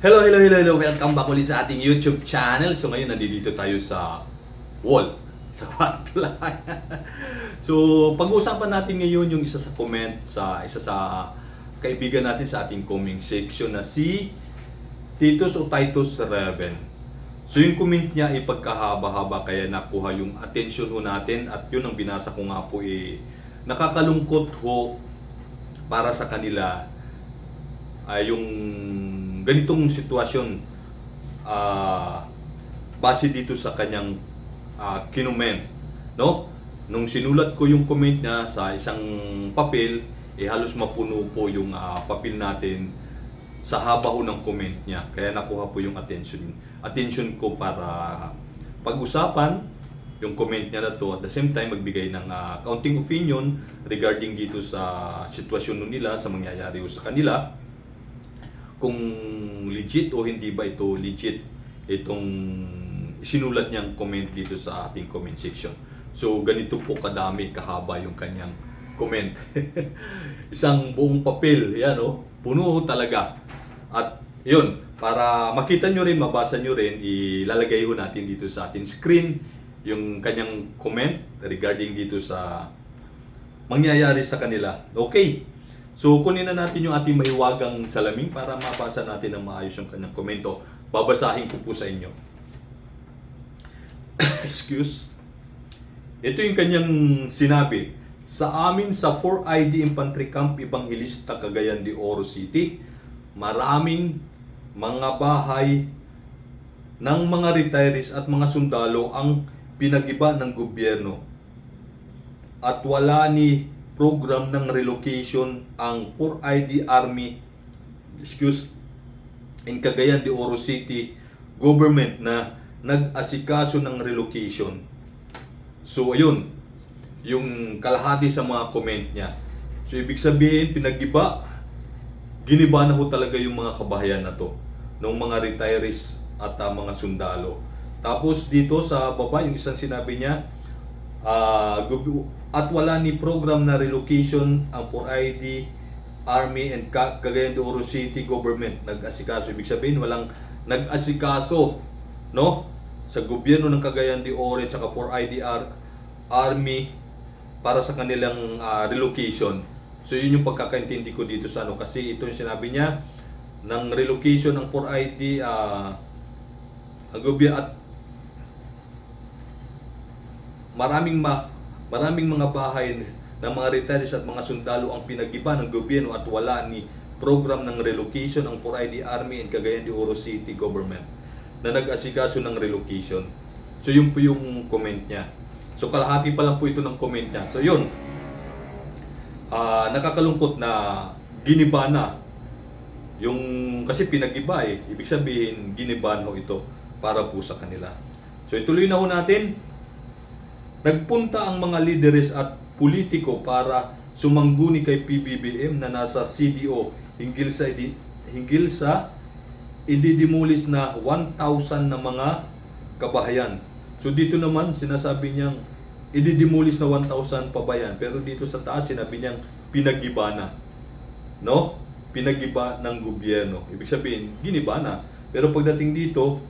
Hello, hello, hello, hello. Welcome back ulit sa ating YouTube channel. So ngayon nandito tayo sa wall. Sa kwarto lang. so pag-uusapan natin ngayon yung isa sa comment sa isa sa kaibigan natin sa ating comment section na si Titus o Titus Raven. So yung comment niya ay pagkahaba-haba kaya nakuha yung attention ho natin at yun ang binasa ko nga po eh nakakalungkot ho para sa kanila ay yung ganitong sitwasyon ah base dito sa kanyang ah, kinument no? Nung sinulat ko yung comment niya sa isang papel eh halos mapuno po yung ah, papel natin sa haba ho ng comment niya. Kaya nakuha po yung attention attention ko para pag-usapan yung comment niya na to. At the same time magbigay ng ah, counting opinion regarding dito sa sitwasyon nila sa mangyayari sa kanila kung legit o hindi ba ito legit itong sinulat niyang comment dito sa ating comment section. So ganito po kadami, kahaba yung kanyang comment. Isang buong papel, yan o, puno talaga. At yun, para makita nyo rin, mabasa nyo rin, ilalagay ho natin dito sa ating screen yung kanyang comment regarding dito sa mangyayari sa kanila. Okay, So kunin na natin yung ating mahiwagang salamin para mabasa natin ng maayos yung kanyang komento. Babasahin ko po sa inyo. Excuse. Ito yung kanyang sinabi. Sa amin sa 4ID Infantry Camp Evangelista Cagayan de Oro City, maraming mga bahay ng mga retirees at mga sundalo ang pinagiba ng gobyerno at wala ni program ng relocation ang 4ID Army excuse in Cagayan de Oro City government na nag-asikaso ng relocation. So ayun, yung kalahati sa mga comment niya. So ibig sabihin, pinagiba, giniba na ho talaga yung mga kabahayan na to, ng mga retirees at ah, mga sundalo. Tapos dito sa baba, yung isang sinabi niya, Ah, gub- at wala ni program na relocation ang 4ID Army and Ca- Cagayan de Oro City government. Nag-asikaso ibig sabihin walang nag-asikaso no? Sa gobyerno ng Cagayan de Oro at saka 4ID Ar- Army para sa kanilang ah, relocation. So yun yung pagkakaintindi ko dito sa ano. Kasi ito yung sinabi niya ng relocation ng 4ID ah ang gobyerno at maraming ma maraming mga bahay ng mga retirees at mga sundalo ang pinagiba ng gobyerno at wala ni program ng relocation ang 4ID Army and Cagayan de Oro City government na nag-asikaso ng relocation. So yun po yung comment niya. So kalahati pa lang po ito ng comment niya. So yun, ah nakakalungkot na giniba na yung kasi pinagiba eh. Ibig sabihin, giniba na ito para po sa kanila. So ituloy na ho natin. Nagpunta ang mga lideres at politiko para sumangguni kay PBBM na nasa CDO hinggil sa hinggil sa ididimulis na 1,000 na mga kabahayan. So dito naman sinasabi niyang ididimulis na 1,000 pabayan pero dito sa taas sinabi niyang pinagiba na. No? Pinagiba ng gobyerno. Ibig sabihin, giniba na. Pero pagdating dito,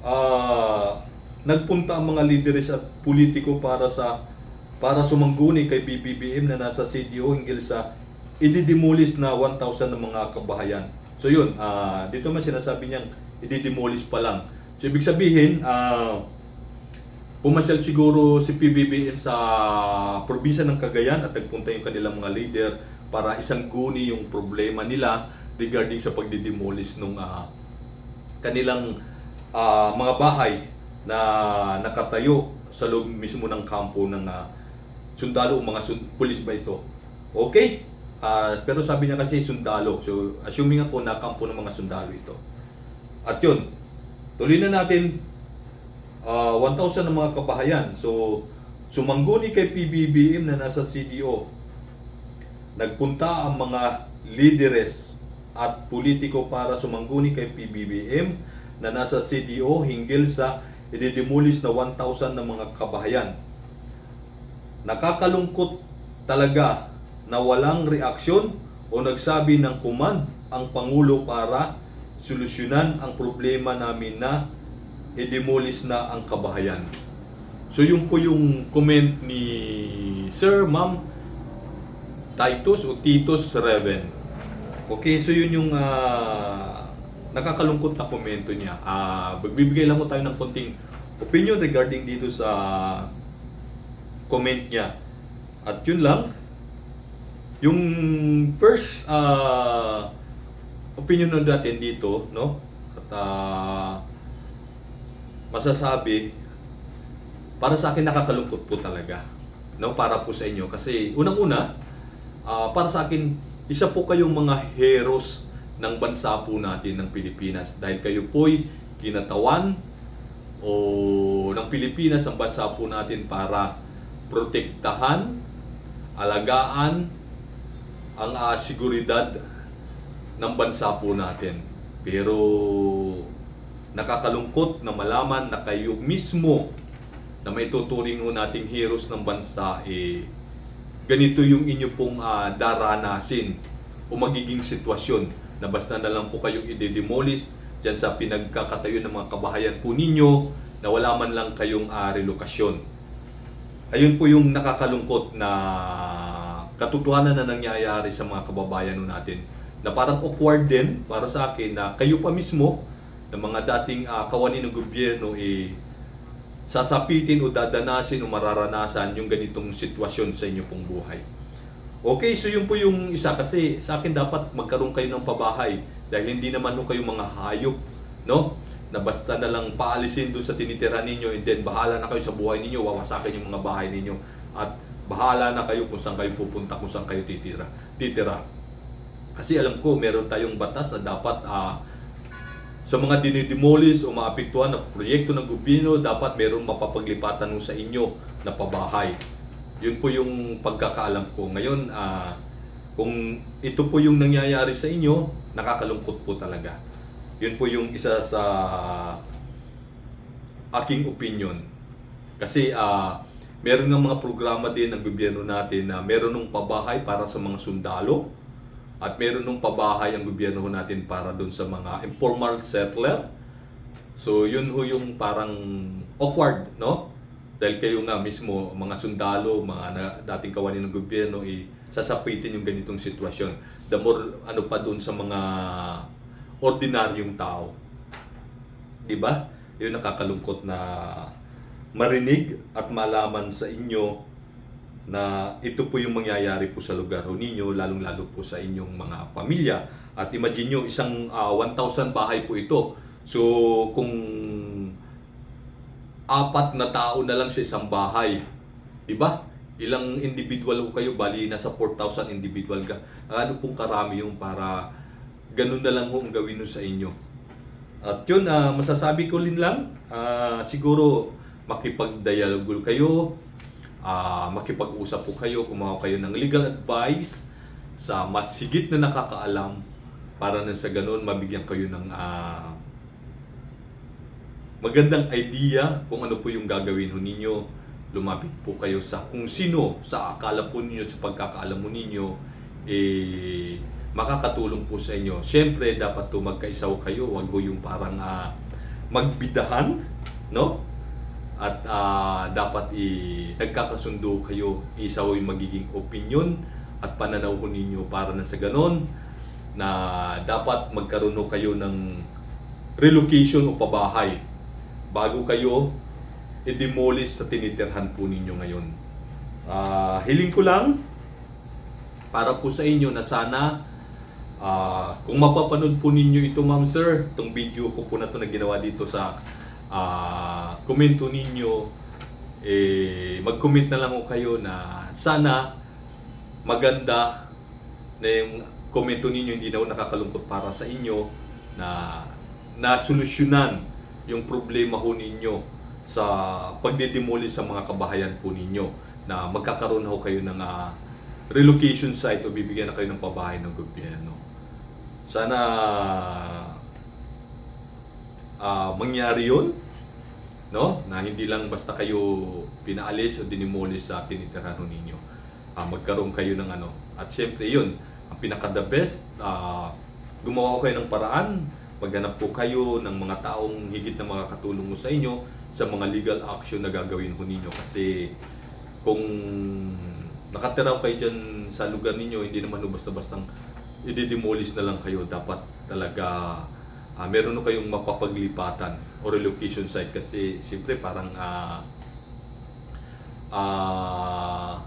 ah nagpunta ang mga lideres at politiko para sa para sumangguni kay BBBM na nasa CDO hinggil sa ididimulis na 1,000 ng mga kabahayan. So yun, ah dito man sinasabi niyang ididimulis pa lang. So ibig sabihin, ah pumasyal siguro si PBBM sa probinsya ng Cagayan at nagpunta yung kanilang mga leader para isang guni yung problema nila regarding sa pagdidemolis ng kanilang ah, mga bahay na nakatayo sa loob mismo ng kampo ng ah, sundalo o mga sun- pulis ba ito. Okay? Ah, pero sabi niya kasi sundalo. So, assuming ako na kampo ng mga sundalo ito. At yun, tuloy na natin ah, 1,000 ng mga kabahayan. So, sumangguni kay PBBM na nasa CDO. Nagpunta ang mga lideres at politiko para sumangguni kay PBBM na nasa CDO hinggil sa ididimulis na 1,000 ng mga kabahayan. Nakakalungkot talaga na walang reaksyon o nagsabi ng command ang Pangulo para solusyonan ang problema namin na i-demolish na ang kabahayan. So yun po yung comment ni Sir, Ma'am Titus o Titus Reven. Okay, so yun yung ah, nakakalungkot na komento niya. Ah, magbibigay lang mo tayo ng konting opinion regarding dito sa comment niya. At yun lang, yung first ah, opinion na natin dito, no? At ah, masasabi, para sa akin nakakalungkot po talaga. No? Para po sa inyo. Kasi unang-una, ah, para sa akin, isa po kayong mga heroes ng bansa po natin ng Pilipinas. Dahil kayo po'y kinatawan o ng Pilipinas ang bansa po natin para protektahan, alagaan ang ah, seguridad ng bansa po natin. Pero nakakalungkot na malaman na kayo mismo na may tuturing ho nating heroes ng bansa eh ganito yung inyo pong ah, daranasin o magiging sitwasyon na basta na lang po kayong i-demolish dyan sa pinagkakatayo ng mga kabahayan po ninyo na wala man lang kayong ah, relokasyon. Ayun po yung nakakalungkot na katotohanan na nangyayari sa mga kababayan natin na parang awkward din para sa akin na kayo pa mismo ng mga dating ah, kawani ng gobyerno eh sasapitin o dadanasin o mararanasan yung ganitong sitwasyon sa inyo pong buhay. Okay, so yun po yung isa kasi sa akin dapat magkaroon kayo ng pabahay dahil hindi naman ho kayo mga hayop, no? Na basta na lang paalisin doon sa tinitira ninyo and then bahala na kayo sa buhay ninyo, wawasakin yung mga bahay ninyo at bahala na kayo kung saan kayo pupunta, kung saan kayo titira. titira. Kasi alam ko, meron tayong batas na dapat ah, sa mga dinidemolish o maapektuhan na proyekto ng gobyerno, dapat meron mapapaglipatan sa inyo na pabahay. Yun po yung pagkakaalam ko. Ngayon, ah, kung ito po yung nangyayari sa inyo, nakakalungkot po talaga. Yun po yung isa sa aking opinion. Kasi ah, meron ng mga programa din ng gobyerno natin na meron ng pabahay para sa mga sundalo at meron ng pabahay ang gobyerno natin para doon sa mga informal settler. So yun ho yung parang awkward, no? Dahil kayo nga mismo, mga sundalo, mga na, dating kawani ng gobyerno, eh, sasapitin yung ganitong sitwasyon. The more, ano pa doon sa mga ordinaryong tao. Di ba? Yun nakakalungkot na marinig at malaman sa inyo na ito po yung mangyayari po sa lugar ninyo, lalong-lalo po sa inyong mga pamilya. At imagine nyo, isang ah, 1,000 bahay po ito. So, kung apat na tao na lang sa isang bahay, di ba? Ilang individual ko kayo, bali nasa 4,000 individual ka. Ano pong karami yung para ganun na lang ho ang gawin sa inyo. At yun, ah, masasabi ko rin lang, ah, siguro makipag-dialogue kayo, ah, makipag-usap po kayo, kumawa kayo ng legal advice sa mas higit na nakakaalam para na sa ganun mabigyan kayo ng ah, magandang idea kung ano po yung gagawin ho ninyo. Lumapit po kayo sa kung sino sa akala po ninyo, sa pagkakaalam mo ninyo, eh, makakatulong po sa inyo. Siyempre, dapat to magkaisaw kayo. Huwag ho yung parang ah, magbidahan, no? At ah, dapat i nagkakasundo kayo. Isa ho yung magiging opinion at pananaw ho ninyo para na sa ganon na dapat magkaroon kayo ng relocation o pabahay bago kayo i-demolish sa tinitirhan po ninyo ngayon. Ah, hiling ko lang para po sa inyo na sana ah, kung mapapanood po ninyo ito ma'am sir, itong video ko po na ito na ginawa dito sa ah, komento ninyo, eh, mag-comment na lang ko kayo na sana maganda na yung komento ninyo hindi na nakakalungkot para sa inyo na nasolusyonan yung problema ho ninyo sa pagdedemolish sa mga kabahayan po ninyo na magkakaroon ho kayo ng ah, relocation site o bibigyan na kayo ng pabahay ng gobyerno. Sana ah, mangyari yun, no? Na hindi lang basta kayo pinaalis o dinimolish sa tinitirhan ho ninyo. Ah, magkaroon kayo ng ano. At syempre yun, ang pinaka the best, ah, gumawa ko kayo ng paraan maghanap po kayo ng mga taong higit na makakatulong mo sa inyo sa mga legal action na gagawin ho ninyo. Kasi kung nakatira kayo dyan sa lugar ninyo, hindi naman ho basta-bastang i-demolish na lang kayo. Dapat talaga ah, meron ho kayong mapapaglipatan o relocation site kasi siyempre parang ah, ah,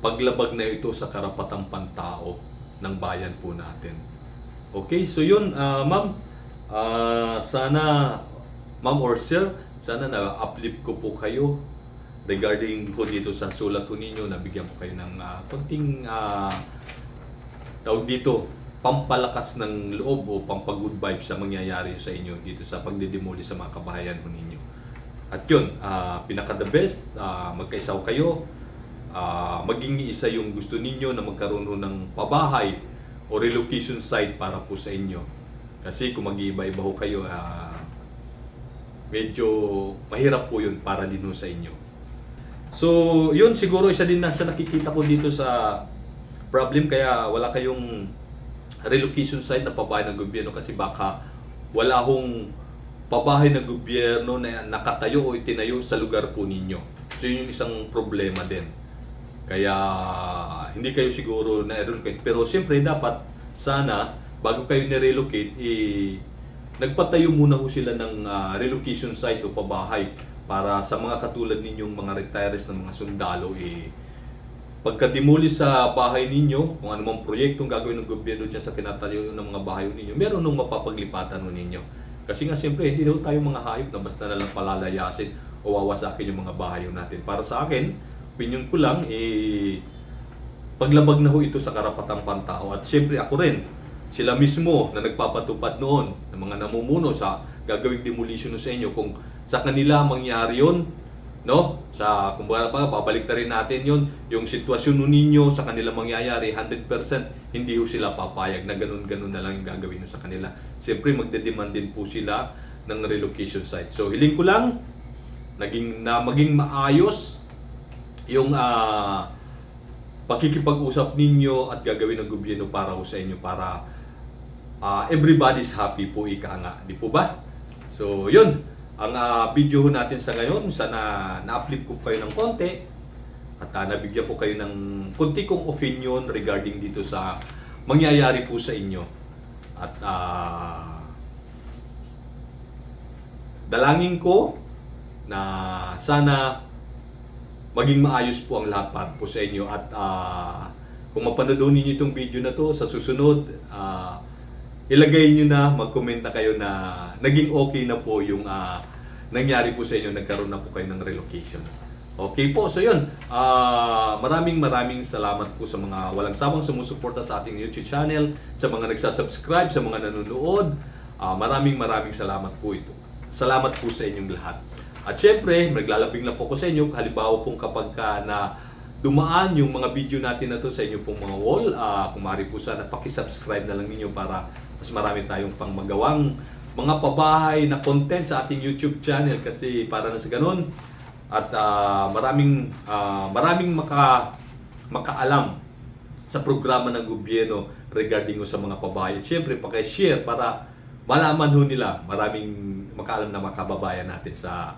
paglabag na ito sa karapatang pantao ng bayan po natin. Okay, so yun, ah, ma'am, ah, sana, ma'am or sir, sana na-uplift ko po kayo regarding po dito sa sulat po ninyo, nabigyan ko kayo ng ah, konting ah, tawag dito, pampalakas ng loob o pampagood vibes sa mangyayari sa inyo dito sa pagdidemoli sa mga kabahayan po ninyo. At yun, ah, pinaka the best, ah, magkaisaw kayo, ah, maging isa yung gusto ninyo na magkaroon ng pabahay o relocation site para po sa inyo. Kasi kung mag-iiba-iba ho kayo, ah, medyo mahirap po yun para din sa inyo. So, yun siguro isa din na sa nakikita ko dito sa problem kaya wala kayong relocation site na pabahay ng gobyerno kasi baka wala hong pabahay ng gobyerno na nakatayo o itinayo sa lugar po ninyo. So yun yung isang problema din. Kaya hindi kayo siguro na-relocate. Pero siyempre dapat sana bago kayo ni-relocate, eh, nagpatayo muna ho sila ng ah, relocation site o pabahay para sa mga katulad ninyong mga retirees ng mga sundalo eh, pagka-demolish sa bahay ninyo, kung anumang proyektong gagawin ng gobyerno dyan sa tinatayo ng mga bahay ninyo, meron nung mapapaglipatan ho ninyo. Kasi nga siyempre, hindi daw tayo mga hayop na basta na lang palalayasin o wawasakin yung mga bahay natin. Para sa akin, opinion ko lang, eh, paglabag na ho ito sa karapatang pantao. At siyempre ako rin, sila mismo na nagpapatupad noon ng mga namumuno sa gagawing demolition sa inyo. Kung sa kanila mangyari yon no? Sa kumbaga pa babalik na rin natin yon yung sitwasyon ninyo sa kanila mangyayari 100% hindi ho sila papayag na ganun-ganun na lang yung gagawin nyo sa kanila. Siyempre magdedemand din po sila ng relocation site. So hiling ko lang naging na maging maayos yung ah pakikipag-usap ninyo at gagawin ng gobyerno para ho sa inyo para ah, everybody's happy po ika nga, di po ba? So, yun. Ang ah, video ho natin sa ngayon, sana na-uplift ko kayo ng konti at ah, nabigyan ko kayo ng konti kong opinion regarding dito sa mangyayari po sa inyo. At ah, dalangin ko na sana maging maayos po ang lahat para po sa inyo. At ah, kung mapanood ninyo itong video na to sa susunod ah, ilagay nyo na mag-comment na kayo na naging okay na po yung ah, nangyari po sa inyo. Nagkaroon na po kayo ng relocation. Okay po. So yun. Ah, maraming maraming salamat po sa mga walang sawang sumusuporta sa ating YouTube channel sa mga nagsasubscribe sa mga nanonood. Ah, maraming maraming salamat po ito. Salamat po sa inyong lahat at syempre, naglalabing lang po ko sa inyo, halimbawa pong kapag ka na dumaan yung mga video natin na to sa inyo pong mga wall, uh, kung maaari po sana, pakisubscribe na lang ninyo para mas marami tayong pang magawang mga pabahay na content sa ating YouTube channel. Kasi para na sa ganun at ah, maraming ah, maraming maka makaalam sa programa ng gobyerno regarding sa mga pabahay. At syempre, paki-share para malaman ho nila. Maraming makaalam na mga kababayan natin sa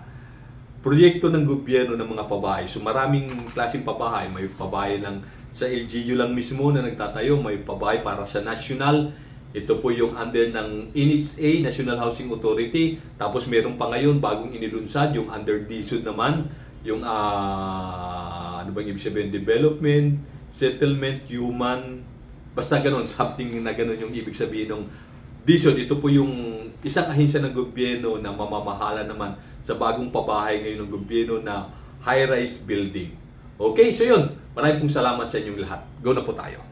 proyekto ng gobyerno ng mga pabahay. So maraming klaseng pabahay. May pabahay ng sa LGU lang mismo na nagtatayo, may pabahay para sa national. Ito po yung under ng NHA, National Housing Authority. Tapos meron pa ngayon bagong inilunsad yung under DSUD naman, yung ah, ano bang ibig sabihin, development, settlement, human, basta ganun, something na ganun yung ibig sabihin ng DSUD. Ito po yung isang ahensya ng gobyerno na mamamahala naman sa bagong pabahay ngayon ng gobyerno na high-rise building. Okay, so yun. Maraming pong salamat sa inyong lahat. Go na po tayo.